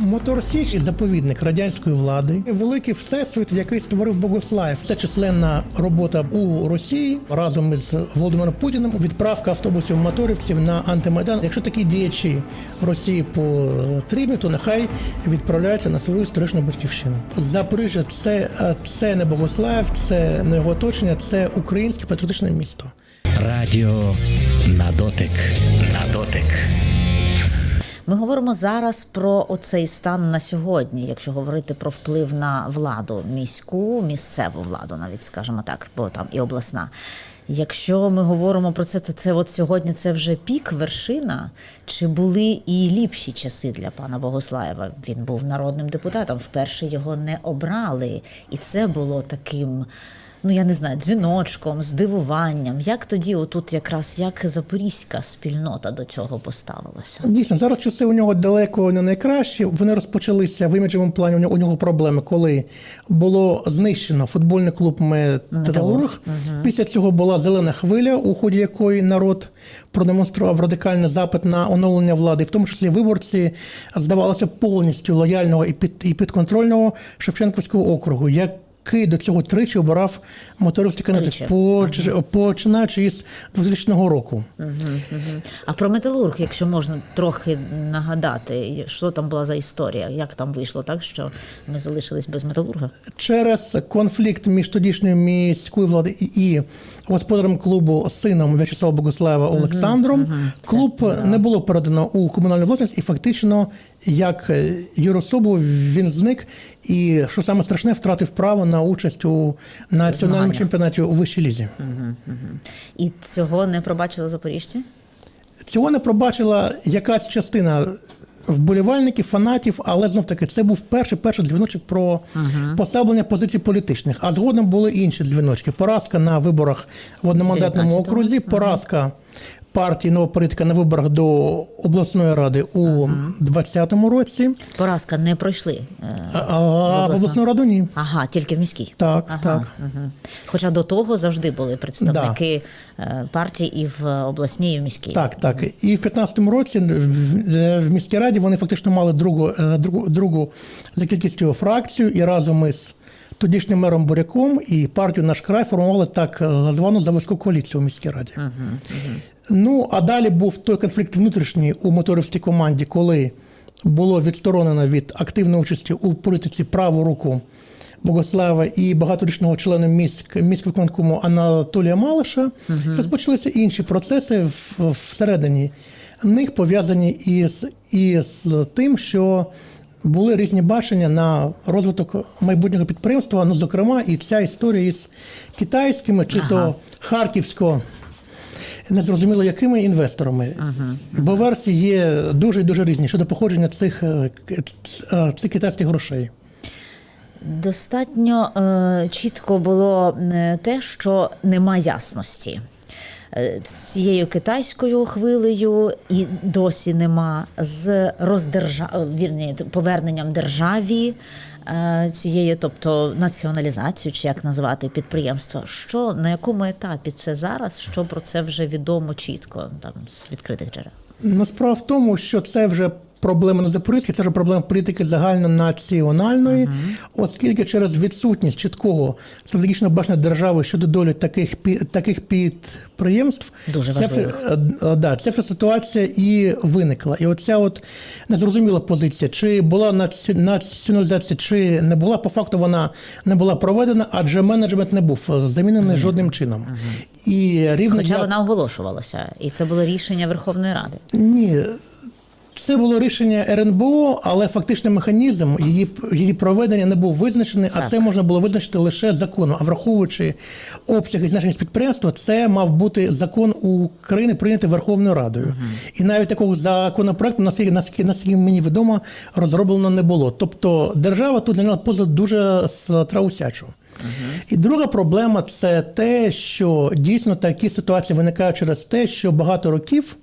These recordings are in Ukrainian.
Мотор Січ заповідник радянської влади. Великий всесвіт, який створив Богослаєв. Це численна робота у Росії разом із Володимиром Путіним. Відправка автобусів моторівців на антимайдан. Якщо такі діячі в Росії потрібні, то нехай відправляються на свою історичну батьківщину. Запоріжжя це, це не Богослаєв, це не його оточення, це українське патріотичне місто. Радіо на дотик. На дотик. Ми говоримо зараз про оцей стан на сьогодні, якщо говорити про вплив на владу, міську, місцеву владу, навіть скажімо так, бо там і обласна. Якщо ми говоримо про це, то це от сьогодні це вже пік, вершина. Чи були і ліпші часи для пана Богослаєва? Він був народним депутатом. Вперше його не обрали, і це було таким. Ну, я не знаю, дзвіночком, здивуванням. Як тоді, отут якраз як запорізька спільнота до цього поставилася? Дійсно, зараз часи у нього далеко не найкращі. Вони розпочалися в іміджевому плані. У нього, у нього проблеми, коли було знищено футбольний клуб Металург. Після цього була зелена хвиля, у ході якої народ продемонстрував радикальний запит на оновлення влади, в тому числі виборці здавалося повністю лояльного і під і підконтрольного Шевченківського округу. як який до цього тричі обирав мотористський кандидат, Тричі. починаючи із 2000 року. А про металург, якщо можна трохи нагадати, що там була за історія, як там вийшло так, що ми залишились без металурга? Через конфлікт між тодішньою міською владою і, господарем клубу сином В'ячеслава Богослава Олександром клуб не було передано у комунальну власність, і фактично, як юрособу, він зник. І що саме страшне, втратив право на участь у національному чемпіонаті у вищій лізі. І цього не пробачили запоріжці? Цього не пробачила якась частина вболівальників, фанатів, але знов таки це був перший перший дзвіночок про послаблення позицій політичних. А згодом були інші дзвіночки. Поразка на виборах в одномандатному 19-го. окрузі, поразка партії нова політика на виборах до обласної ради у 2020 році. Поразка не пройшли. е, А, а в обласну раду ні. Ага, тільки в міській. Так, Ага, так. Угу. Хоча до того завжди були представники е, партії і в обласній, і в міській. Так, так. І в 15-му році в, е, в міській раді вони фактично мали другу, е, другу, другу за кількістю фракцію і разом із тодішнім мером Буряком і партію наш край формували так е, звану заводську коаліцію у міській раді. Ну а далі був той конфлікт внутрішній у моторівській команді, коли було відсторонено від активної участі у політиці праву руку. Богослава і багаторічного члена міськ міськвиконкому Анатолія Малиша розпочалися інші процеси в- всередині них пов'язані із, із тим, що були різні бачення на розвиток майбутнього підприємства. Ну, зокрема, і ця історія із китайськими чи то харківсько. Незрозуміло, якими інвесторами. Бо версії є дуже дуже різні щодо походження цих, е, е, цих китайських грошей. Достатньо е, чітко було е, те, що нема ясності. Е, цією китайською хвилею і досі нема з роздержа... е, вірні, поверненням державі цією, цієї, тобто націоналізацію, чи як називати підприємства. Що на якому етапі це зараз? Що про це вже відомо чітко там з відкритих джерел? Ну, справа в тому, що це вже проблема не Запорізька, це вже проблема політики загальнонаціональної, оскільки через відсутність чіткого стратегічного бачення держави щодо долі таких таких підприємств, Дуже ця, важливих. е, да, ця вся ситуація і виникла. І оця от незрозуміла позиція, чи була націоналізація, чи не була, по факту вона не була проведена, адже менеджмент не був е, замінений жодним чином. І рівно Хоча для- вона оголошувалася, і це було рішення Верховної Ради. ні. Це було рішення РНБО, але фактичний механізм її, її проведення не був визначений, а Так. це можна було визначити лише законом. А враховуючи обсяги значення підприємства, це мав бути закон України прийнятий Верховною Радою. І навіть такого законопроекту, наскільки, наскільки, наскільки мені відомо, розроблено не було. Тобто держава тут зайняла позу дуже страусячу. І друга проблема це те, що дійсно такі ситуації виникають через те, що багато років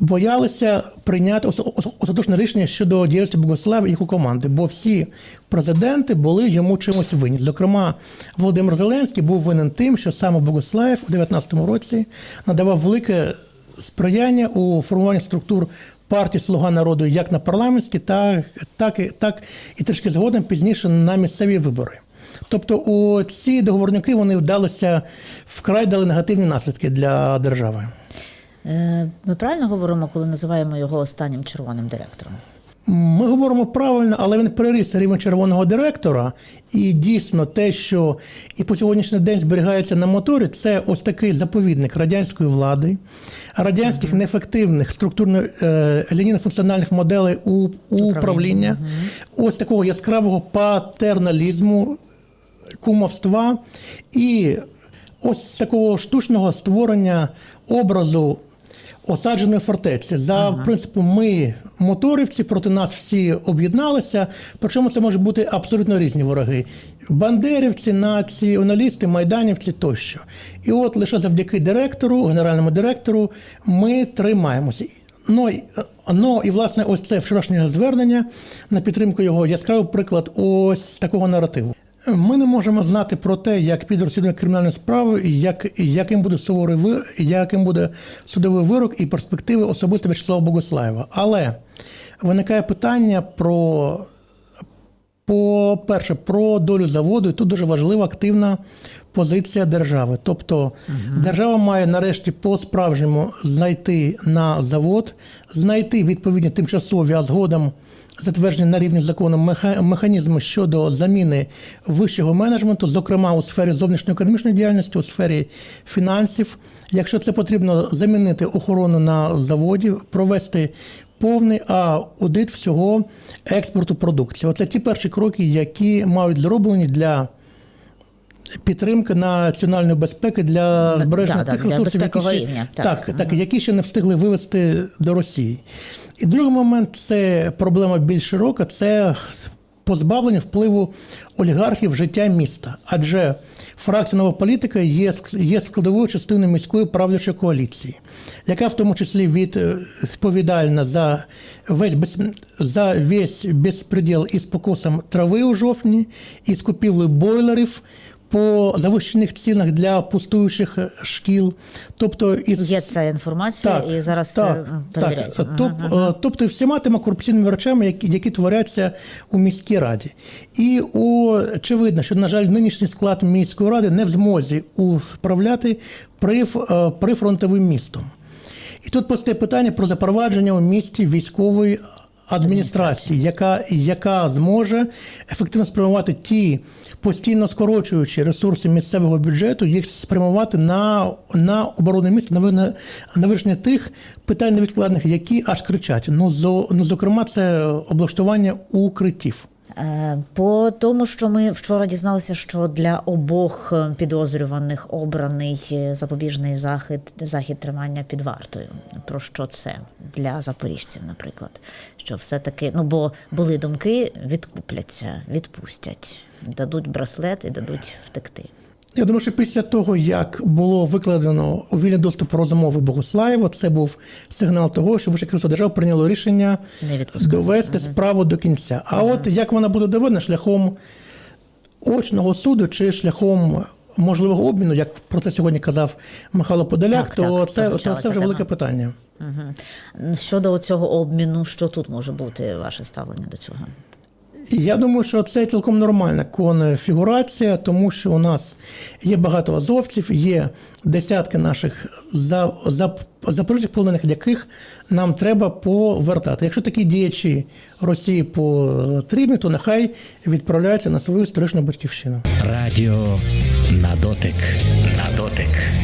боялися прийняти ос- ос- остаточне рішення щодо діяльності Богослава і його команди, бо всі президенти були йому чимось винні. Зокрема, Володимир Зеленський був винен тим, що саме Богослаєв у 2019 році надавав велике сприяння у формуванні структур партії Слуга народу як на парламентські, так, так, і, так і трішки згодом пізніше на місцеві вибори. Тобто, у ці договорники вони вдалися вкрай дали негативні наслідки для держави. Е, Ми правильно говоримо, коли називаємо його останнім червоним директором? Ми говоримо правильно, але він переріс рівень червоного директора. І дійсно те, що і по сьогоднішній день зберігається на моторі, це ось такий заповідник радянської влади, радянських неефективних структурно е, лінійно-функціональних моделей у, управління, ось такого яскравого патерналізму, кумовства і ось такого штучного створення образу осадженої фортеці. За принципом, ми моторівці, проти нас всі об'єдналися. Причому це можуть бути абсолютно різні вороги: бандерівці, націоналісти, майданівці тощо. І от лише завдяки директору, генеральному директору, ми тримаємося. Ну, ну і власне, ось це вчорашнє звернення на підтримку його яскравий приклад ось такого наративу. Ми не можемо знати про те, як піде розслідування кримінальної справи, як, яким буде суворий ви, яким буде судовий вирок і перспективи особисто В'ячеслава Богослаєва. Але виникає питання про по-перше, про долю заводу, і тут дуже важлива активна позиція держави. Тобто держава має нарешті по-справжньому знайти на завод, знайти відповідні тимчасові, а згодом затверджені на рівні закону меха- механізми щодо заміни вищого менеджменту, зокрема у сфері зовнішньоекономічної діяльності, у сфері фінансів. Якщо це потрібно замінити охорону на заводі, провести повний аудит всього експорту продукції. Оце ті перші кроки, які мають зроблені для підтримки національної безпеки для Да, збереження да, тих для ресурсів, які ще, рівня, так, так. так, які ще не встигли вивести до Росії. І другий момент це проблема більш широка, це позбавлення впливу олігархів в життя міста. Адже фракція нова політика є, є складовою частиною міської правлячої коаліції, яка в тому числі від, відповідальна за весь, без, за весь безпреділ із покосом трави у жовтні, із купівлею бойлерів по завищених цінах для пустуючих е, шкіл. Тобто із Є ця інформація, і зараз це м, перевіряється. так. Тоб, е, Тобто всіма тими корупційними речами, які, які творяться у міській раді. І очевидно, що, на жаль, нинішній склад міської ради не в змозі управляти приф- е, прифронтовим містом. І тут постає питання про запровадження у місті військової адміністрації, яка, яка зможе ефективно спрямувати ті постійно скорочуючи ресурси місцевого бюджету, їх спрямувати на, на оборону міста, на, на вирішення тих питань невідкладних, які аж кричать. Ну, зо, ну, зокрема, це облаштування укриттів. Е, По тому, що ми вчора дізналися, що для обох підозрюваних обраний запобіжний захід, захід тримання під вартою. Про що це для запоріжців, наприклад? Що все-таки, ну бо були думки, відкупляться, відпустять, дадуть браслет і дадуть втекти. Я думаю, що після того, як було викладено у вільний доступ розмови Богослаєва, це був сигнал того, що Вище керівництво держави прийняло рішення довести справу до кінця. А от як вона буде доведена шляхом очного суду чи шляхом можливого обміну, як про це сьогодні казав Михайло Подоляк, Так, то так, це, то це вже велике питання. Угу. Щодо цього обміну, що тут може бути ваше ставлення до цього? Я думаю, що це цілком нормальна конфігурація, тому що у нас є багато азовців, є десятки наших за, полонених, яких нам треба повертати. Якщо такі діячі Росії потрібні, то нехай відправляються на свою історичну батьківщину. Радіо на дотик. На дотик.